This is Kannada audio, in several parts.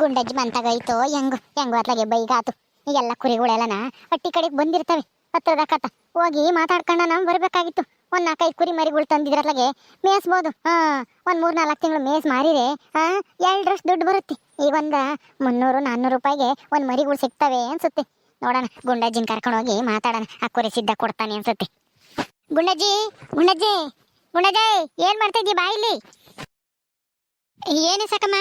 ಗುಂಡಜ್ಜಿ ಬಂತಾಗೈತೋ ಹೆಂಗು ಹೆಂಗು ಅತ್ಲಾಗೆ ಬೈಗಾತು. ಈಗೆಲ್ಲ ಕುರಿಗಳೆಲ್ಲನ ಹಟ್ಟಿ ಕಡೆಗೆ ಬಂದಿರ್ತವೆ. ಹತ್ತದ ಕತ್ತ ಹೋಗಿ ಮಾತಾಡ್ಕೊಂಡ ನಾವು ಬರಬೇಕಾಗಿತ್ತು. ಒಂದ್ ನಾಲ್ಕೈದು ಕುರಿ ಮರಿಗಳು ತಂದಿದ್ರತ್ಲಾಗೆ ಮೇಯಿಸ್ಬೋದು. ಹಾ, ಒಂದ್ ಮೂರ್ ನಾಲ್ಕು ತಿಂಗಳು ಮೇಯ್ಸ್ ಮಾರಿದ್ರೆ ಹಾ ಎರಡರಷ್ಟು ದುಡ್ಡು ಬರುತ್ತೆ. ಈಗ ಒಂದ ಮುನ್ನೂರು ನಾನ್ನೂರು ರೂಪಾಯಿಗೆ ಒಂದ್ ಮರಿಗಳು ಸಿಗ್ತವೆ ಅನ್ಸುತ್ತೆ. ನೋಡೋಣ, ಗುಂಡಜ್ಜಿನ ಕರ್ಕೊಂಡು ಹೋಗಿ ಮಾತಾಡೋಣ. ಆ ಕುರಿ ಸಿದ್ಧ ಕೊಡ್ತಾನೆ ಅನ್ಸುತ್ತೆ. ಗುಂಡಜ್ಜಿ ಗುಂಡಜ್ಜಿ ಗುಂಡಜ್ಜಿ, ಏನ್ ಮಾಡ್ತಾ ಇದ್ದೀಯ ಬಾಯಿಲಿ? ಏನೇ ಸಾಕಮ್ಮ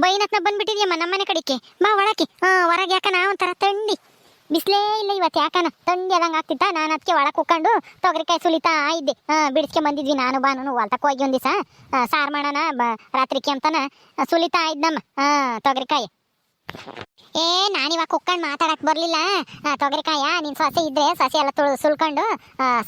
ಬೈನತ್ನ ಬಂದ್ಬಿಟ್ಟಿದ್ಯಮ್ಮ ನಮ್ಮನೆ ಕಡೆಗೆ. ಬಾ ಒಳಕ್ಕೆ. ಹಾ, ಹೊರಗೆ ಯಾಕನ? ಒಂಥರ ತಂಡಿ ಬಿಸ್ಲೇ ಇಲ್ಲ ಇವತ್ತು ಯಾಕನ? ತಂಡಿ ಅದಂಗೆ ಆಗ್ತಿತ್ತ? ನಾನು ಅದಕ್ಕೆ ಒಳಗೆ ಕುಕ್ಕೊಂಡು ತೊಗರಿಕಾಯಿ ಸುಲಿತಾ ಇದ್ದೆ. ಹಾಂ, ಬಿಡಿಸ್ಕೆ ಬಂದಿದ್ವಿ ನಾನು, ಬಾನು ಹೊಲ್ತಕ್ಕೆ ಹೋಗಿ ಒಂದು ದಿವಸ ಸಾರು ಮಾಡೋಣ, ಬ ರಾತ್ರಿಗೆ ಅಂತನ ಸುಲಿತಾ ಇದ್ದಮ್ಮ. ಹಾ, ತೊಗರಿಕಾಯಿ. ಏ ನಾನಿವಾಗ ಕುಕ್ಕಂಡು ಮಾತಾಡಕ್ ಬರ್ಲಿಲ್ಲ. ತೊಗರಿಕಾಯ, ನಿನ್ ಸೊಸೆ ಇದ್ರೆ ಸೊಸೆ ಎಲ್ಲ ತುಳು ಸುಲ್ಕೊಂಡು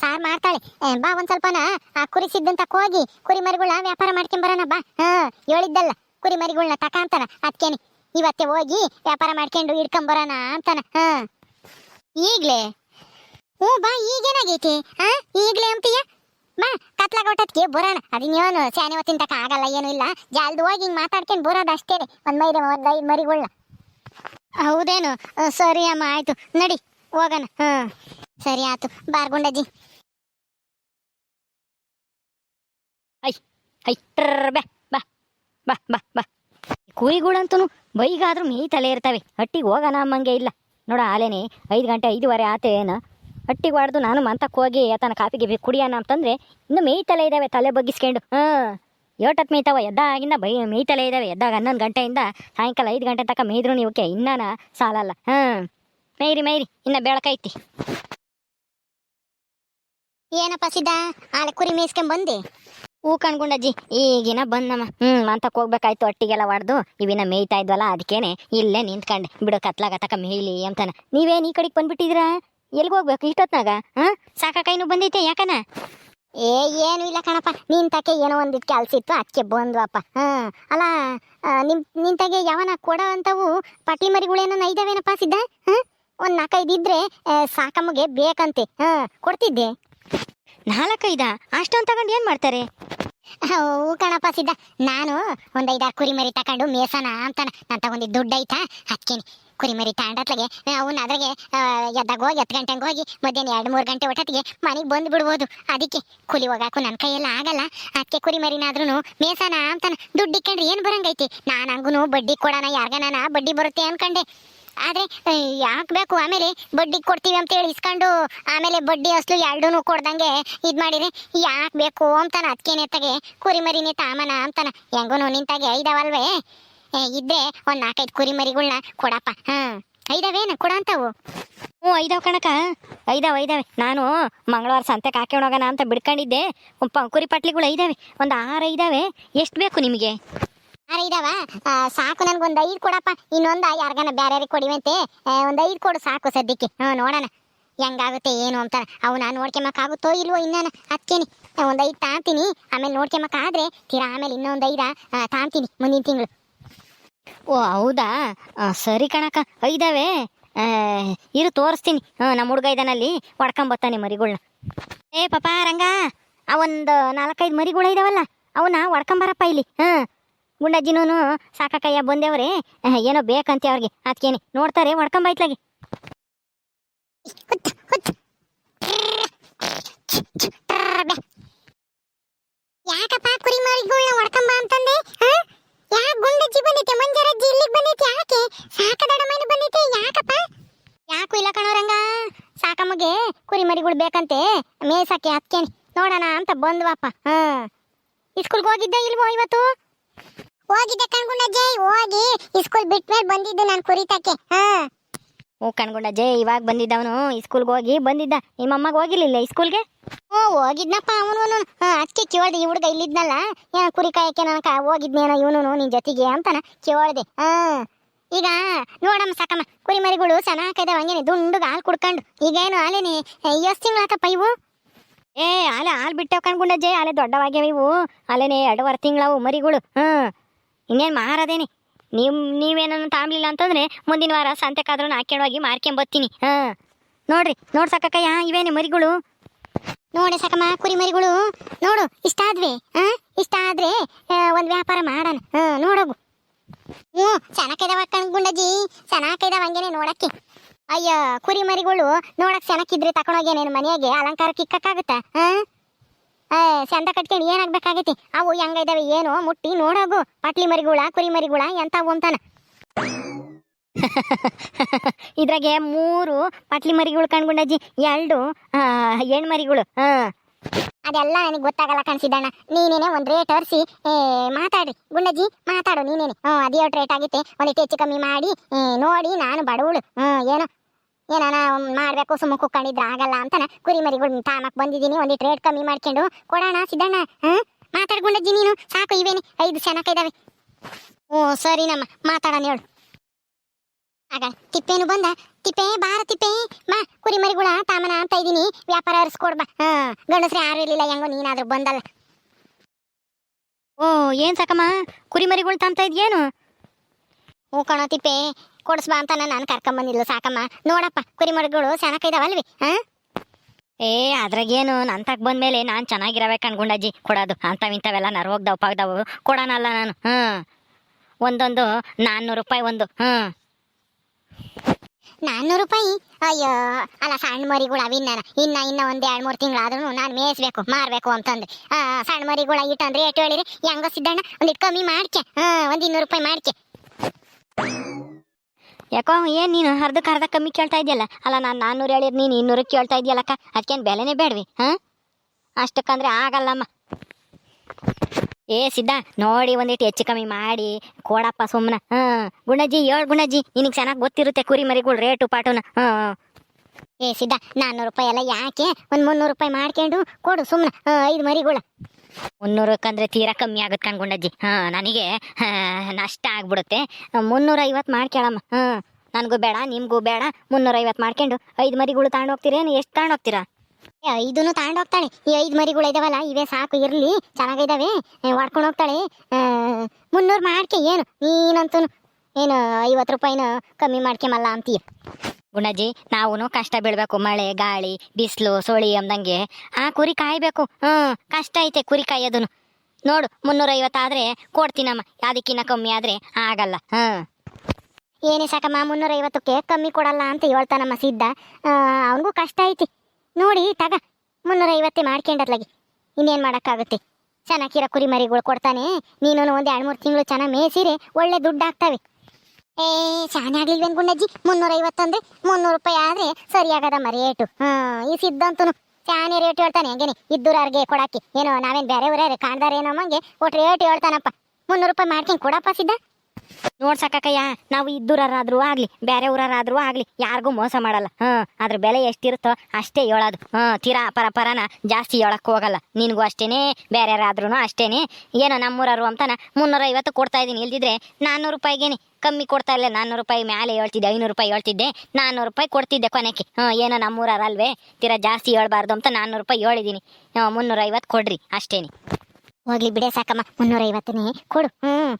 ಸಾರ್ ಮಾಡ್ತಾಳೆ. ಬಾ ಒಂದ್ ಸ್ವಲ್ಪನ, ಆ, ಕುರಿ ಸಿದ್ದಂತ ಹೋಗಿ, ಕುರಿ ಮರಿಗಳ ವ್ಯಾಪಾರ ಮಾಡ್ಕೊಂಡ್ ಬರೋಣ, ಬಾ. ಹಾ ಹೇಳಿದ್ದಲ್ಲ ಕುರಿ ಮರಿಗಳನ್ನ ತಕ ಅದ್ಕೇನೆ. ಇವತ್ತೆ ಹೋಗಿ ವ್ಯಾಪಾರ ಮಾಡ್ಕೊಂಡು ಇಡ್ಕೊಂಡ್ ಬರೋಣ ಅಂತಾನ, ಹಾ. ಈಗ್ಲೇ? ಹ್ಞೂ ಬಾ, ಈಗೇನಾಗೈತಿ? ಹಾ ಈಗ್ಲೇ ಅಂತೀಯ? ಬಾ ಕತ್ಲಾಗೊಟ್ಟದ್ಕೆ ಬರೋಣ. ಅದಿನ್ನೇನು ಶಾನೆ ಹೊತ್ತಿನ ತಕ ಆಗಲ್ಲ, ಏನು ಇಲ್ಲ. ಜಾಲ್ದು ಹೋಗಿ ಹಿಂಗೆ ಮಾತಾಡ್ಕೊಂಡು ಬರೋದು ಅಷ್ಟೇ ಒಂದು ಮೈದೆ, ಒಂದು ಮರಿಗಳನ್ನ ಹೌದೇನು? ಸರಿ ಅಮ್ಮ, ಆಯ್ತು. ನಡಿ, ಹೋಗೋಣ. ಹ್ಮ್ ಸರಿ ಆಯ್ತು ಬಾರ್ಗುಂಡಜ್ಜಿ ಹೈ ಐ ಬಾ ಬಾ ಬಾ ಬಾ. ಬಾ ಕುರಿಗಳಂತೂ ಬೈಗಾದ್ರೂ ಮೇಯ್ತಲೇ ಇರ್ತವೆ. ಹಟ್ಟಿಗೆ ಹೋಗೋಣ ಅಮ್ಮಂಗೆ, ಇಲ್ಲ. ನೋಡ ಆಲೇನೆ, ಐದು ಗಂಟೆ, ಐದುವರೆ ಏನ ಹಟ್ಟಿಗೆ ಹೊಡೆದು ನಾನು ಮಂತಕ್ಕೆ ಹೋಗಿ, ಆತನ ಕಾಪಿಗೆ ಕುಡಿಯೋಣ ಅಂತಂದ್ರೆ, ಇನ್ನು ಮೇಯ್ತಲೇ ಇದ್ದಾವೆ ತಲೆ ಬಗ್ಗಿಸ್ಕೊಂಡು. ಹಾಂ. ಏಟತ್ತು ಮೇಯ್ತಾವ ಎದ್ದಾಗಿಂದ ಬೈ ಮೇಯ್ತಲೇ ಇದ್ದಾವೆ ಎದ್ದಾಗ ಹನ್ನೊಂದು ಗಂಟೆಯಿಂದ ಸಾಯಂಕಾಲ ಐದು ಗಂಟೆ ತನಕ ಮೇಯ್ದ್ರು ನೀವಕ್ಕೆ ಇನ್ನಾನ ಸಾಲಲ್ಲ. ಹಾಂ ಮೇಯ್ರಿ ಮೇಯ್ರಿ. ಇನ್ನು ಬೆಳಕೈತಿ ಏನಪ್ಪ ಸಿದ್ಧ ಆಲೆ ಕುರಿ ಮೇಯಿಸ್ಕೊಂಬಂದು ಹೂ ಕಣ್ಗುಂಡಜ್ಜಿ ಈಗಿನ ಬಂದಮ್ಮ ಹ್ಮ್ ಅಂತ ಹೋಗ್ಬೇಕಾಯ್ತು ಅಟ್ಟಿಗೆಲ್ಲ ಹೊಡ್ದು ಇವಿನ ಮೇಯ್ತಾ ಇದ್ವಲ್ಲ ಅದಕ್ಕೇನೆ ಇಲ್ಲೇ ನಿಂತ್ಕಂಡೆ. ಬಿಡು ಕತ್ಲಾಗತಕ ಮೇಯ್ಲಿ ಅಂತಾನೆ. ನೀವೇನ್ ಈ ಕಡೆಗೆ ಬಂದ್ಬಿಟ್ಟಿದ್ರಾ? ಎಲ್ಗ್ ಹೋಗ್ಬೇಕು ಇಷ್ಟೊತ್ನಾಗ? ಹಾ ಸಾಕಾಕೈನು ಬಂದೈತೆ ಯಾಕನ? ಏ, ಏನು ಇಲ್ಲ ಕಣಪ್ಪ. ನಿನ್ ತಕೆ ಏನೋ ಒಂದಿದ್ ಕೆಲ್ಸ ಇತ್ತು ಅದಕ್ಕೆ ಬಂದ್ವಪ್ಪ. ಹಾ, ಅಲ್ಲ ನಿಮ್ ನಿಂತಾಗೆ ಯಾವನ ಕೊಡೋ ಅಂತವು ಪಟ್ಲಿ ಮರಿಗಳೇನ ಇದಾವೇನಪ್ಪ ಸಿದ್ಧ? ಹಾ, ಒಂದ್ ನಾಲ್ಕೈದು ಇದ್ರೆ ಸಾಕಮ್ಮಗೆ ಬೇಕಂತೆ. ಹಾ, ಕೊಡ್ತಿದ್ದೆ. ನಾಲ್ಕೈದ? ಅಷ್ಟೊಂದು ತಗೊಂಡು ಏನ್ ಮಾಡ್ತಾರೆ? ಹೂ, ಕಣಪ್ಪ ಸಿದ್ದ ನಾನು ಒಂದ್ ಐದಾರು ಕುರಿ ಮರಿ ತಕೊಂಡು ಮೇಸನ ಅಂತಾನ. ನಾನು ತಗೊಂಡಿದ್ದು ದುಡ್ಡು ಐತಾ ಕುರಿ ಮರಿ ತಾಂಡತ್ಲಗೆ ಅವನ್ನ ಅದ್ರಾಗೆ ಎದ್ದಾಗ ಹೋಗಿ, ಹತ್ತು ಗಂಟೆಗೆ ಹೋಗಿ, ಮಧ್ಯಾಹ್ನ ಎರಡು, ಮೂರು ಗಂಟೆ ಒಟ್ಟತ್ತಿಗೆ ಮನೆಗೆ ಬಂದು ಬಿಡ್ಬೋದು. ಅದಕ್ಕೆ ಕೂಲಿ ಹೋಗಾಕು ನನ್ನ ಕೈಯೆಲ್ಲ ಆಗಲ್ಲ. ಅದಕ್ಕೆ ಕುರಿ ಮರಿನಾದ್ರೂ ಮೇಸನ ಅಂತಾನ, ದುಡ್ಡು ಇಕ್ಕಂಡ್ರೆ ಏನು ಬರಂಗೈತಿ? ನಾನು ಹಂಗೂ ಬಡ್ಡಿ ಕೊಡೋಣ, ಯಾರ್ಗನ ಬಡ್ಡಿ ಬರುತ್ತೆ ಅನ್ಕಂಡೆ. ಆದ್ರೆ ಯಾಕೆ ಬೇಕು? ಆಮೇಲೆ ಬಡ್ಡಿ ಕೊಡ್ತೀವಿ ಅಂತೇಳಿ ಇಸ್ಕೊಂಡು, ಆಮೇಲೆ ಬಡ್ಡಿ ಅಸಲು ಎರಡೂ ಕೊಡ್ದಂಗೆ ಇದ್ ಮಾಡಿರಿ ಯಾಕೆ ಬೇಕು ಅಂತಾನ. ಅದಕ್ಕೆ ತಗೆ ಕುರಿ ಮರಿನೇ ತಾಮನ ಅಂತಾನ. ಹೆಂಗೂ ನಿಂತಾಗೆ ಐದವಲ್ವೇ? ಇದ್ರೆ ಒಂದ್ ನಾಲ್ಕೈದು ಕುರಿ ಮರಿಗಳ್ನ ಕೊಡಪ್ಪ. ಹಾ ಐದವೇನ? ಕೊಡಂತಾವು ಹ್ಞೂ ಐದಾವ್ ಕಣಕ. ಐದಾವ್ ಐದಾವೆ. ನಾನು ಮಂಗಳವಾರ ಸಂತೆ ಹಾಕ್ಕೊಂಡು ಹೋಗೋಣ ಅಂತ ಬಿಡ್ಕೊಂಡಿದ್ದೆ. ಒಂದು ಪಂಕುರಿ ಕುರಿ ಪಟ್ಲಿಗಳು ಐದಾವೆ. ಒಂದು ಆರು ಐದಾವೆ. ಎಷ್ಟು ಬೇಕು ನಿಮಗೆ? ಆರ ಇದಾವ ಆ, ಸಾಕು ನನ್ಗೊಂದ್ ಐದು ಕೊಡಪ್ಪ. ಇನ್ನೊಂದು ಯಾರ್ಗನ ಬ್ಯಾರ್ಯಾರಿಗೆ ಕೊಡಿವಂತೆ. ಒಂದು ಐದು ಕೊಡು ಸಾಕು ಸದ್ಯಕ್ಕೆ. ಹ್ಞೂ ನೋಡೋಣ. ಹೆಂಗಾಗುತ್ತೆ ಏನು ಅಂತ. ನಾನು ನೋಡ್ಕೊಂಬಕ್ಕಾಗುತ್ತೋ ಇಲ್ವೋ ಇನ್ನೇನು? ಅದಕ್ಕೇನಿ ಒಂದು ಐದು ತಾಂತೀನಿ. ಆಮೇಲೆ ನೋಡ್ಕೊಂಬಕ್ಕಾದ್ರೆ ತೀರಾ ಆಮೇಲೆ ಇನ್ನೊಂದು ಐದ? ತಾಂತೀನಿ ಮುಂದಿನ ತಿಂಗಳು. ಓ ಹೌದಾ ಸರಿ ಕಣಕ ಇದಾವೆ ಇರು ತೋರಿಸ್ತೀನಿ ನಮ್ಮ ಹುಡುಗ ಇದ್ದಾನಲ್ಲಿ ಒಡ್ಕೊಂಬರ್ತಾನೆ ಮರಿಗಳ್ನ ಏ ಪಾಪ ರಂಗ ಆ ಒಂದು ನಾಲ್ಕೈದು ಮರಿಗಳು ಇದಾವಲ್ಲ ಅವನ್ನ ಒಡ್ಕೊಂಬರಪ್ಪ ಇಲ್ಲಿ ಹಾಂ ಗುಂಡಜ್ಜಿನೂ ಸಾಕಕ್ಕಯ್ಯ ಬಂದೇವ್ರೆ ಏನೋ ಬೇಕಂತೆ ಅವ್ರಿಗೆ ಅದಕ್ಕೇನೆ ನೋಡ್ತಾರೆ ಹುಚ್ಚ ಯಾಕಪ್ಪ ಕುರಿ ಮರಿಗಳ್ನ ಹೊಡ್ಕೊಂಬ ಅಂತಂದೆ ಯಾಕೆ ಗುಂಡಜ್ಜಿ ಬಂದೈತೆ ಮಂಜರಜ್ಜಿ ಇಲ್ಲಿಗೆ ಬಂದೈತೆ, ಯಾಕೆ? ಸಾಕದಡ ಮನೆ ಬಂದೈತೆ, ಯಾಕಪ್ಪ? ಯಾಕು ಇಲ್ಲ ಕಣೋರಂಗ ಸಾಕಮ್ಮಗೆ ಕುರಿ ಮರಿಗಳು ಬೇಕಂತೆ ಮೇಸಕ್ಕೆ ಹತ್ಕೇನಿ. ನೋಡೋಣ ಅಂತ ಬಂದ್ವಪ್ಪ ಹಾ. ಇಸ್ಕೂಲ್ಗೆ ಹೋಗಿದ್ದ ಇಲ್ವೋ ಇವತ್ತು? ಹೋಗಿದ್ದೆ ಕಣ್ಗುಂಡಜ್ಜಿ ಹೋಗಿ ಇಸ್ಕೂಲ್ ಬಿಟ್ಮೇಲೆ ಬಂದಿದ್ದು ನಾನು ಕುರಿತಕ್ಕೆ, ಹಾ. ಹ್ಞೂ ಜೇ ಇವಾಗ ಬಂದಿದ್ದವನು ಸ್ಕೂಲ್ಗೆ ಹೋಗಿ ಬಂದಿದ್ದ. ನಿಮ್ಮ ಅಮ್ಮಗೆ ಹೋಗಿರ್ಲಿಲ್ಲ ಸ್ಕೂಲ್ಗೆ ಓ ಹೋಗಿದ್ನಪ್ಪ ಅವನು ಅದಕ್ಕೆ ಕೇಳ್ದೆ ಈ ಹುಡುಗ ಇಲ್ಲಿದ್ನಲ್ಲ. ಏನೋ ಕುರಿ ಕಾಯಕ್ಕೆ ನನಕ ಹೋಗಿದ್ನೇನೋ ಇವನು ನಿನ್ ಜೊತೆಗೆ ಅಂತಾನ ಕೇಳ್ದೆ. ಹಾ ಈಗ ನೋಡಮ್ಮ ಸಾಕಮ್ಮ ಕುರಿ ಮರಿಗಳು ಚೆನ್ನಾಗಿದಾವ ಹಂಗೇನೆ ದುಂಡುಗ ಹಾಲು ಕುಡ್ಕೊಂಡು. ಈಗೇನು ಹಾಲೇನಿ ಎಷ್ಟು ತಿಂಗಳು ಆತಪ್ಪ ಇವು? ಏ ಆಲೆ ಹಾಲು ಬಿಟ್ಟೆವು ಕಣ್ಗುಂಡಜ್ಜೆ ಆಲೆ ದೊಡ್ಡವಾಗ್ಯಾವ ಇವು. ಆಲೆನೆ ಎರಡುವರೆ ತಿಂಗಳವು ಮರಿಗಳು. ಹ್ಞೂ ಇನ್ನೇನು ಮಾರದೇನೆ ನೀವು, ನೀವೇನನ್ನು ತಾಂಬ್ಲಿಲ್ಲ ಅಂತಂದ್ರೆ ಮುಂದಿನ ವಾರ ಸಂತೆಕಾದ್ರೂ ಹಾಕ್ಕೊಂಡು ಹೋಗಿ ಮಾರ್ಕೊಂಬತ್ತೀನಿ ಹಾಂ. ನೋಡ್ರಿ, ನೋಡ್ ಸಾಕಕ್ಕಯ್ಯ, ಇವೇನೆ ಮರಿಗಳು? ನೋಡಿ ಸಾಕಮ್ಮ, ಕುರಿ ಮರಿಗಳು. ನೋಡು, ಇಷ್ಟ ಆದ್ವಿ, ಹಾ? ಇಷ್ಟ ಆದ್ರೆ ಒಂದು ವ್ಯಾಪಾರ ಮಾಡೋಣ. ಹಾ, ನೋಡೋಗು. ಹ್ಞೂ ಚೆನ್ನಾಗಿದಾವ ಕಣ್ ಗುಂಡಜ್ಜಿ. ಚೆನ್ನಾಗಿದಾವ ಹಂಗೇನೆ ನೋಡಕ್ಕೆ. ಅಯ್ಯ, ಕುರಿ ಮರಿಗಳು ನೋಡಕ್ ಚೆನ್ನಾಗಿದ್ರೆ ತಕೊಂಡೋಗಿ ನೀನು ಮನೆಯಾಗೆ? ಅಲಂಕಾರಕ್ಕೆ ಇಕ್ಕಕ್ಕಾಗುತ್ತಾ ಹಾ? ಚಂದ ಕಟ್ಕೊಂಡು ಏನಾಗಬೇಕಾಗೈತಿ ಅವು ಹೆಂಗ ಇದಾವೆ ಏನು ಮುಟ್ಟಿ ನೋಡೋಗು. ಪಟ್ಲಿ ಮರಿಗಳ ಕುರಿ ಮರಿಗಳ ಎಂತ ಅಂತಾನ. ಇದ್ರಾಗೆ ಮೂರು ಪಟ್ಲಿ ಮರಿಗಳು ಕಣ್ಗುಂಡಜ್ಜಿ ಎರಡು ಆ, ಹೆಣ್ ಮರಿಗಳು ಹಾ ಅದೆಲ್ಲ ನನಗೆ ಗೊತ್ತಾಗಲ್ಲ ಕಣ್ಸಿದ್ದಣ್ಣ. ನೀನೇನೆ ಒಂದ್ ರೇಟ್ ಹೊರಿಸಿ ಮಾತಾಡ್ರಿ. ಗುಂಡಜ್ಜಿ ಮಾತಾಡು ನೀನೇನೆ. ಹ್ಞೂ ಅದೇ ರೇಟ್ ಆಗೈತೆ ಒಂದಿಟ್ಟು ಹೆಚ್ಚು ಕಮ್ಮಿ ಮಾಡಿ ನೋಡಿ ನಾನು ಬಡವಳು. ಹ್ಞೂ ಏನೋ ಏನಾನ ಮಾಡಬೇಕು, ಸುಮ್ಮ ಕುಕ್ಕೊಂಡಿದ್ರೆ ಆಗಲ್ಲ ಅಂತಾನ ಕುರಿ ಮರಿಗಳು ತಾಮಕ್ ಬಂದಿದ್ದೀನಿ ಒಂದಿಟ್ಟು ರೇಟ್ ಕಮ್ಮಿ ಮಾಡ್ಕೊಂಡು. ಕೊಡೋಣ, ಸಿದ್ದಣ್ಣ ಹ್ಞೂ ಮಾತಾಡ್ಕೊಂಡಿದ್ದೀನಿ ನೀನು. ಸಾಕು ಇವೇನಿ, ಐದು ಚೆನ್ನಾಗಿದ್ದಾವೆ ಓ, ಸರಿ ನಮ್ಮ, ಮಾತಾಡೋಣ ಹೇಳು. ಆಗ, ತಿಪ್ಪೇನು ಬಂದ? ತಿಪ್ಪೆ, ಬಾರ ತಿಪ್ಪೆ. ಮಾ, ಕುರಿ ಮರಿಗಳ ತಾಮನ ಅಂತ ಇದೀನಿ ವ್ಯಾಪಾರ ಅರಿಸ್ಕೊಡ್ಬಾ ಹಾ, ಗಂಡಸ್ರೆ ಯಾರು ಇರಲಿಲ್ಲ, ಹೆಂಗೋ ನೀನಾದ್ರೂ ಬಂದಲ್ಲ. ಓ, ಏನ್ ಸಾಕಮ್ಮ ಕುರಿಮರಿಗಳು ತಂತ ಇದ್ಯೇನು? ಹ್ಞೂ ಕಣ ತಿಪ್ಪೆ ಕೊಡ್ಸ್ಬಾ ಅಂತ ನಾನು ಕರ್ಕೊಂಬಂದಿಲ್ಲ ಸಾಕಮ್ಮ. ನೋಡಪ್ಪ ಕುರಿ ಮರಿಗಳು ಚೆನ್ನಾಗಿದಾವಲ್ವಿ ಹಾ? ಏ, ಅದ್ರಾಗೇನು, ನನ್ ತಕ್ ಬಂದ್ಮೇಲೆ ನಾನ್ ಚೆನ್ನಾಗಿರಬೇಕು ಅನ್ಕೊಂಡಜ್ಜಿ ಕೊಡೋದು, ಅಂತವ್ ಇಂಥವೆಲ್ಲ ನರ್ವೋಗ್ದವ್ ಪಾಗ್ದವು ಕೊಡೋಣಲ್ಲ ನಾನು ಹ್ಮ್ ಒಂದೊಂದು ನಾನ್ನೂರು ರೂಪಾಯಿ ಒಂದು ಹ್ಮ್ ನಾನ್ನೂರು ರೂಪಾಯಿ? ಅಯ್ಯೋ, ಅಲ್ಲ, ಸಣ್ಣ ಮರಿಗಳು ಅವಿನ್ನ ಇನ್ನ ಇನ್ನ ಒಂದ್ ಎರಡ್ ಮೂರು ತಿಂಗಳಾದ್ರೂ ನಾನು ಮೇಯಿಸ್ಬೇಕು, ಮಾರ್ಬೇಕು ಅಂತಂದು. ಸಣ್ಣ ಮರಿಗಳ ಇಟ್ಟಂದ್ರೆ ಎಷ್ಟು ಹೇಳಿರಿ? ಹೆಂಗೋ ಸಿದ್ದಣ್ಣ ಒಂದಿಟ್ಟು ಕಮ್ಮಿ ಮಾಡ್ಕೆ. ಹ್ಮ್ ಒಂದ್ ಇನ್ನೂರು ರೂಪಾಯಿ ಮಾಡ್ಕೆ. ಯಾಕೋ ಏನ್ ನೀನು ಅರ್ಧಕ್ಕೆ ಅರ್ಧ ಕಮ್ಮಿ ಕೇಳ್ತಾ ಇದೆಯಲ್ಲ? ಅಲ್ಲ, ನಾನು ನಾನ್ನೂರು ಹೇಳಿದ್ರೆ ನೀನು ಇನ್ನೂರಕ್ಕೆ ಕೇಳ್ತಾ ಇದೆಯಲ್ಲಕ್ಕ? ಅದಕ್ಕೇನು ಬೆಲೆನೇ ಬೇಡ್ವಿ, ಹಾಂ? ಅಷ್ಟಕ್ಕಂದ್ರೆ ಆಗಲ್ಲಮ್ಮ. ಏ ಸಿದ್ಧ ನೋಡಿ ಒಂದಿಟ್ಟು ಹೆಚ್ಚು ಕಮ್ಮಿ ಮಾಡಿ. ಕೊಡಪ್ಪ ಸುಮ್ಮನೆ ಹಾಂ. ಗುಣಜಿ ಏಳು ಗುಣಜಿ, ನಿನಗೆ ಚೆನ್ನಾಗಿ ಗೊತ್ತಿರುತ್ತೆ ಕುರಿ ಮರಿಗಳು ರೇಟು, ಪಾಟುನ ಹಾ. ಏ ಸಿದ್ಧ ನಾನ್ನೂರು ರೂಪಾಯಿ ಎಲ್ಲ ಯಾಕೆ? ಒಂದ್ ಮುನ್ನೂರು ರೂಪಾಯಿ ಮಾಡ್ಕೊಂಡು ಕೊಡು ಸುಮ್ಮನೆ ಐದು ಮರಿಗಳ. ಮುನ್ನೂರಕ್ಕಂದ್ರೆ ತೀರಾ ಕಮ್ಮಿ ಆಗುತ್ತೆ ಕಣ್ಗುಂಡಜ್ಜಿ. ಹಾ ನನಗೆ ನಷ್ಟ ಆಗ್ಬಿಡುತ್ತೆ. ಮುನ್ನೂರ ಐವತ್ತು ಮಾಡ್ಕೇಳಮ್ಮ ಹಾ ನನಗೂ ಬೇಡ ನಿಮಗೂ ಬೇಡ. ಮುನ್ನೂರ ಐವತ್ತು ಮಾಡ್ಕೊಂಡು ಐದು ಮರಿಗಳು ತಗೊಂಡು ಹೋಗ್ತೀರೇನು ಎಷ್ಟು ತಗೊಂಡು ಹೋಗ್ತೀರಾ? ಏ, ಐದನ್ನು ತಗೊಂಡು ಹೋಗ್ತಾಳೆ. ಈ ಐದು ಮರಿಗಳು ಇದಾವಲ್ಲ ಇವೇ ಸಾಕು ಇರ್ಲಿ ಚೆನ್ನಾಗಿದಾವೆ ಹೊಡ್ಕೊಂಡು ಹೋಗ್ತಾಳೆ. ಮುನ್ನೂರು ಮಾಡ್ಕೆ ಏನು? ನೀನಂತೂ ಏನು ಐವತ್ತು ರೂಪಾಯಿನ ಕಮ್ಮಿ ಮಾಡ್ಕೆಮಲ್ಲ ಅಂತೀಯ? ಗುಣಜ್ಜಿ ನಾವು ಕಷ್ಟ ಬೀಳ್ಬೇಕು, ಮಳೆ, ಗಾಳಿ, ಬಿಸಿಲು, ಸೊಳಿ ಅಂದಂಗೆ. ಆ ಕುರಿ ಕಾಯ್ಬೇಕು. ಹ್ಮ್, ಕಷ್ಟ ಐತೆ ಕುರಿ ಕಾಯೋದನು. ನೋಡು ಮುನ್ನೂರ ಐವತ್ತಾದ್ರೆ ಕೊಡ್ತೀನಮ್ಮ ಅದಕ್ಕಿನ್ನ ಕಮ್ಮಿ ಆದ್ರೆ ಆಗಲ್ಲ. ಹ ಏನೇ ಸಾಕಮ್ಮ ಮುನ್ನೂರ ಐವತ್ತಕ್ಕೆ ಕಮ್ಮಿ ಕೊಡಲ್ಲ ಅಂತ ಹೇಳ್ತಾನಮ್ಮ ಸಿದ್ಧ. ಅವನಿಗೂ ಕಷ್ಟ ಐತಿ. ನೋಡಿ, ತಗ. ಮುನ್ನೂರ ಐವತ್ತೇ ಮಾಡ್ಕೊಂಡತ್ಲಾಗಿ ಇನ್ನೇನು ಮಾಡೋಕ್ಕಾಗುತ್ತೆ? ಚೆನ್ನಾಗಿರೋ ಕುರಿ ಮರಿಗಳು ಕೊಡ್ತಾನೆ. ನೀನು ಒಂದು ಎರಡು ಮೂರು ತಿಂಗಳು ಚೆನ್ನಾಗಿ ಮೇಯಿಸಿರಿ ಒಳ್ಳೆ ದುಡ್ಡು ಆಗ್ತವೆ. ಏ ಚೆನ್ನಾಗಿಲ್ವೇನ್ ಗುಂಡಜ್ಜಿ ಮುನ್ನೂರ ಐವತ್ತಂದ್ರೆ ಮುನ್ನೂರು ರೂಪಾಯಿ ಆದ್ರೆ ಸರಿಯಾಗದ ರೇಟು. ಹಾ, ಈ ಸಿದ್ಧಂತನು. ಚಾನೆ ರೇಟ್ ಹೇಳ್ತಾನೆ, ಹೆಂಗೇನೆ. ಇದ್ದೂರಾರ್ಗೆ ಕೊಡಕ್ಕೆ? ಏನೋ ನಾವೇನ್ ಬೇರೆ ಊರ ಕಾಣ್ದಾರೇನೋ ಮಂಗೆ ಒಟ್ಟು ರೇಟ್ ಹೇಳ್ತಾನಪ್ಪ. ಮುನ್ನೂರು ರೂಪಾಯಿ ಮಾಡ್ಕೊಂಡು ಕೊಡಪ್ಪ ಸಿದ್ಧ? ನೋಡ್ಸಕ್ಕಯ್ಯ, ನಾವು ಇದ್ದೂರಾದ್ರೂ ಆಗ್ಲಿ ಬೇರೆ ಊರಾದ್ರೂ ಆಗ್ಲಿ, ಯಾರಿಗೂ ಮೋಸ ಮಾಡಲ್ಲ. ಹ ಅದ್ರ ಬೆಲೆ ಎಷ್ಟಿರುತ್ತೋ ಅಷ್ಟೇ ಹೇಳೋದು. ಹ ತೀರಾ ಪರ ಪರನ ಜಾಸ್ತಿ ಹೇಳಕ್ ಹೋಗಲ್ಲ. ನಿನ್ಗೂ ಅಷ್ಟೇನೆ ಬೇರೆ ಯಾರಾದ್ರೂ ಅಷ್ಟೇನೆ. ಏನೋ ನಮ್ಮೂರರು ಅಂತಾನ ಮುನ್ನೂರ ಐವತ್ತು ಕೊಡ್ತಾ ಇದೀನಿ ಇಲ್ದಿದ್ರೆ ನಾನ್ನೂರು ರೂಪಾಯಿಗೇನೆ, ಕಮ್ಮಿ ಕೊಡ್ತಾ ಇಲ್ಲ. ನಾನ್ನೂರು ರೂಪಾಯಿ ಮೇಲೆ ಹೇಳ್ತಿದ್ದೆ, ಐನೂರು ರೂಪಾಯಿ ಹೇಳ್ತಿದ್ದೆ, ನಾನ್ನೂರು ರೂಪಾಯಿ ಕೊಡ್ತಿದ್ದೆ ಕೊನೆಗೆ. ಹ ಏನೋ ನಮ್ಮೂರಲ್ವೇ ತೀರಾ ಜಾಸ್ತಿ ಹೇಳ್ಬಾರ್ದು ಅಂತ ನಾನ್ನೂರು ರೂಪಾಯಿ ಹೇಳಿದೀನಿ. ಮುನ್ನೂರ ಐವತ್ತು ಕೊಡ್ರಿ, ಅಷ್ಟೇನೆ. ಹೋಗ್ಲಿ ಬಿಡೆ ಸಾಕಮ್ಮ ಮುನ್ನೂರ ಐವತ್ತನೇ ಕೊಡು. ಹ್ಮ್.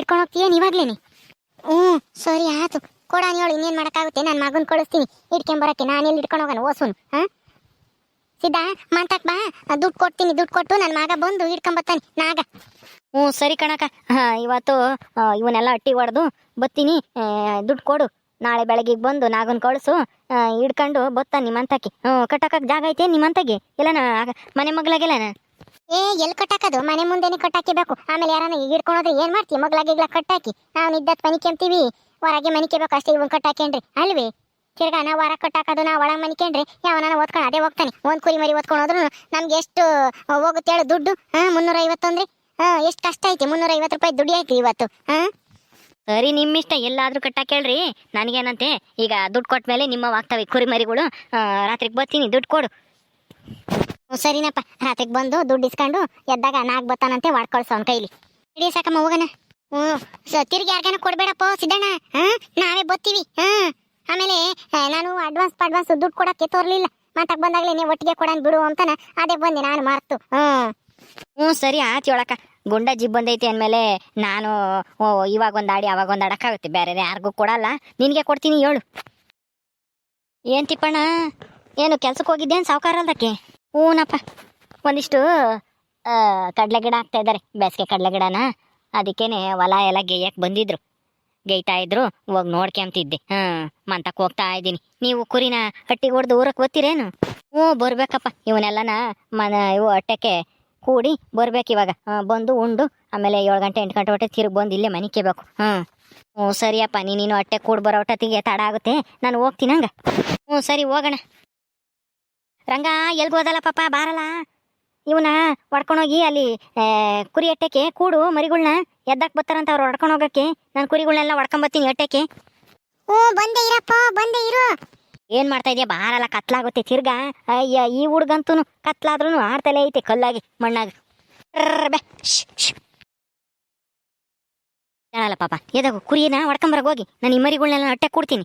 ಇಟ್ಕೊಂಡು ಹೋಗ್ತೀಯೇನು ಇವಾಗ್ಲೇನೆ ಹ್ಞೂ ಸರಿ ಆಯ್ತು ಕೊಡಾನ ಹೇಳು ಇನ್ನೇನು ಮಾಡೋಕ್ಕಾಗುತ್ತೆ? ನಾನು ಮಗನ ಕಳಿಸ್ತೀನಿ ಇಟ್ಕೊಂಬರಕ್ಕೆ ನಾನು ಎಲ್ಲಿ ಇಟ್ಕೊಂಡು ಹೋಗೋಣ? ಸುನ್ ಹಾಂ? ಸಿದ್ಧ ಮಾತಾಕ್ ಬಾ. ದುಡ್ಡು ಕೊಡ್ತೀನಿ ದುಡ್ಡು ಕೊಟ್ಟು ನನ್ನ ಮಗ ಬಂದು ಹಿಡ್ಕೊಂಬರ್ತಾನೆ ನಾಗ. ಹ್ಞೂ ಸರಿ ಕಣಕ. ಹಾ ಇವತ್ತು ಇವನ್ನೆಲ್ಲ ಅಟ್ಟಿ ಹೊಡೆದು ಬತ್ತೀನಿ. ದುಡ್ಡು ಕೊಡು. ನಾಳೆ ಬೆಳಗ್ಗೆ ಬಂದು ನಾಗನ್ ಕಳಿಸು. ಹಿಡ್ಕೊಂಡು ಬತ್ತ ನಿಮ್ಮಂತಕ್ಕೆ. ಹ್ಞೂ ಕಟ್ಟಕ್ಕ ಜಾಗ ಐತೆ ನಿಮ್ಮಂತಗೆ? ಇಲ್ಲನ ಮನೆ ಮಗ್ಲಾಗೆಲ್ಲನ ಏ ಎಲ್ಲಿ ಕಟ್ಟಾಕದು? ಮನೆ ಮುಂದೆನೆ ಕಟ್ಟಾಕಿಬೇಕು ಆಮೇಲೆ ಯಾರನ್ನ ಹಿಡ್ಕೊಂಡ್ರೆ ಏನ್ ಮಾಡ್ತೀವಿ ಮಗ್ಲಾಗಿಗ್ಲ ಕಟ್ಟಾಕಿ. ನಾವು ನಿದ್ದತ್ ಮನಿ ಕೆಂತೀವಿ ಹೊರಗೆ ಮನಿ ಕೇಬೇಕು ಅಷ್ಟೇ ಇವನ್ ಕಟ್ಟಾಕೇನ್ರಿ? ಅಲ್ವೇ? ತಿರ್ಗಾ ನಾವು ಹೊರ ಕಟ್ಟಾಕೋದು ನಾವು ಒಳಗೆ ಮನಿಕೊಂಡ್ರೆ ಯಾವನ ಓದ್ಕೊಂಡು ಅದೇ ಹೋಗ್ತಾನೆ. ಒಂದ್ ಕುರಿ ಮರಿ ಓದ್ಕೊಂಡು ಹೋದ್ರು ನಮ್ಗೆ ಎಷ್ಟು ಹೋಗುತ್ತೆ ಹೇಳು ದುಡ್ಡು? ಹಾ ಮುನ್ನೂರ ಐವತ್ತಂದ್ರೆ ಹಾ ಎಷ್ಟು ಕಷ್ಟ ಐತಿ. ಮುನ್ನೂರ ಐವತ್ತು ರೂಪಾಯಿ ದುಡಿ ಐತಿ ಇವತ್ತು. ಹಾ ಸರಿ ನಿಮ್ಮಿಷ್ಟ ಎಲ್ಲಾದರೂ ಕಟ್ಟಾಕ ಹೇಳ್ರಿ ನನಗೇನಂತೆ? ಈಗ ದುಡ್ಡು ಕೊಟ್ಟ ಮೇಲೆ ನಿಮ್ಮ ಆಗ್ತವೆ ಕುರಿ ಮರಿಗಳು. ಆ, ರಾತ್ರಿಗೆ ಬರ್ತೀನಿ. ದುಡ್ಡು ಕೊಡು. ಸರಿನಪ್ಪ. ರಾತ್ರಿಗೆ ಬಂದು ದುಡ್ಡು ಇಸ್ಕೊಂಡು ಎದ್ದಾಗ ನಾಗ್ ಬತ್ತಾನಂತೆ ಮಾಡ್ಕೊಳ್ಸ ಅವ್ನ ಕೈಲಿ. ಇಡೀ ಸಾಕಮ್ಮ, ಹೋಗೋಣ. ಹ್ಞೂ ಸ, ತಿರ್ಗಿ ಯಾರ್ಗಾನ ಕೊಡ್ಬೇಡಪ್ಪ, ಸಿದ್ದಣ್ಣ. ಹಾ? ನಾವೇ ಬತ್ತೀವಿ ಹಾಂ? ಆಮೇಲೆ ನಾನು ಅಡ್ವಾನ್ಸ್ ಅಡ್ವಾನ್ಸ್ ದುಡ್ಡು ಕೊಡಕ್ಕೆ ತೋರ್ಲಿಲ್ಲ. ಮಾತಾಗ ಬಂದಾಗಲೇ ನೀವು ಒಟ್ಟಿಗೆ ಕೊಡನ್ ಬಿಡು ಅಂತಾನ. ಅದೇ ಬಂದೆ, ನಾನು ಮಾರ್ತು. ಹ್ಞೂ ಹ್ಞೂ, ಸರಿ ಆಯ್ತು ಹೇಳಕ್ಕ. ಗುಂಡ ಜಿಬ್ ಬಂದೈತಿ ಅಂದಮೇಲೆ ನಾನು, ಓ ಇವಾಗ ಒಂದು ಆಡಿ ಅವಾಗ ಒಂದು ಆಡಕ್ಕಾಗುತ್ತೆ ಬೇರೆ ಯಾರಿಗೂ ಕೊಡಲ್ಲ. ನಿನಗೆ ಕೊಡ್ತೀನಿ, ಹೇಳು. ಏನು ತಿಪ್ಪಣ್ಣ? ಏನು ಕೆಲ್ಸಕ್ಕೆ ಹೋಗಿದ್ದೇನು ಸಾವುಕಾರ ಅಲ್ದಕ್ಕೆ? ಹ್ಞೂನಪ್ಪ ಒಂದಿಷ್ಟು ಕಡಲೆ ಗಿಡ ಹಾಕ್ತಾ ಇದ್ದಾರೆ. ಬೇಸಿಗೆ ಕಡಲೆ ಗಿಡನ ಅದಕ್ಕೇನೆ ಹೊಲ ಎಲ್ಲ ಗೆಯ್ಯಕ್ಕೆ ಬಂದಿದ್ರು. ಗೈತಾ ಇದ್ರು. ಹೋಗಿ ನೋಡ್ಕೊಂತಿದ್ದೆ ಹಾ ಮಂತಕ್ಕೆ ಹೋಗ್ತಾ ಇದ್ದೀನಿ. ನೀವು ಕುರಿನ ಹಟ್ಟಿಗೆ ಹೊಡೆದು ಊರಕ್ಕೆ ಓದ್ತೀರೇನು ಹ್ಞೂ, ಬರ್ಬೇಕಪ್ಪ. ಇವನ್ನೆಲ್ಲನ ಮನ, ಇವು ಹೊಟ್ಟೆಗೆ ಕೂಡಿ ಬರ್ಬೇಕು ಇವಾಗ. ಬಂದು ಉಂಡು. ಆಮೇಲೆ ಏಳು ಗಂಟೆ, ಎಂಟು ಗಂಟೆ ಹೊಟ್ಟೆ ತಿರುಗಿ ಬಂದು ಇಲ್ಲೇ ಮನೆ ಕೇಬೇಕು ಹ್ಞೂ. ಹ್ಞೂ, ಸರಿಯಪ್ಪ. ನೀನು ಹೊಟ್ಟೆ ಕೂಡಿ ಬರೋ ಹೊಟ್ಟೆಗೆ ತಡ ಆಗುತ್ತೆ. ನಾನು ಹೋಗ್ತೀನಿ ಹಂಗ. ಹ್ಞೂ, ಸರಿ, ಹೋಗೋಣ. ರಂಗ ಎಲ್ಗೆ ಹೋದಲ್ಲ ಪಾಪ? ಬಾರಲ್ಲ. ಇವನ ಹೊಡ್ಕೊಂಡೋಗಿ ಅಲ್ಲಿ ಕುರಿ ಅಟ್ಟೆಗೆ ಕೂಡು ಮರಿಗಳ್ನ ಎದ್ದಕ್ಕೆ ಬರ್ತಾರಂತ ಅವ್ರು ಹೊಡ್ಕೊಂಡು ಹೋಗಕ್ಕೆ. ನಾನು ಕುರಿಗಳ್ನೆಲ್ಲ ಹೊಡ್ಕೊಂಬತ್ತೀನಿ ಅಟ್ಟಕ್ಕೆ ಹ್ಞೂ ಬಂದೆ ಇರಪ್ಪ ಬಂದೆ ಇರು. ಏನ್ ಮಾಡ್ತಾ ಇದೆಯಾ? ಬಾರಲ್ಲ ಕತ್ಲಾಗುತ್ತೆ ತಿರ್ಗಾ. ಅಯ್ಯ ಈ ಹುಡ್ಗಂತೂ ಕತ್ಲಾದ್ರೂ ಆಡ್ತಲೇ ಐತೆ ಕಲ್ಲಾಗಿ ಮಣ್ಣಾಗ. ಹೇಳಲ್ಲ ಪಾಪ? ಎದಾಗು ಕುರಿನ ಹೊಡ್ಕೊಂಬರಗ್ ಹೋಗಿ. ನಾನು ಈ ಮರಿಗಳನ್ನೆಲ್ಲ ಅಟ್ಟೆ ಕೊಡ್ತೀನಿ.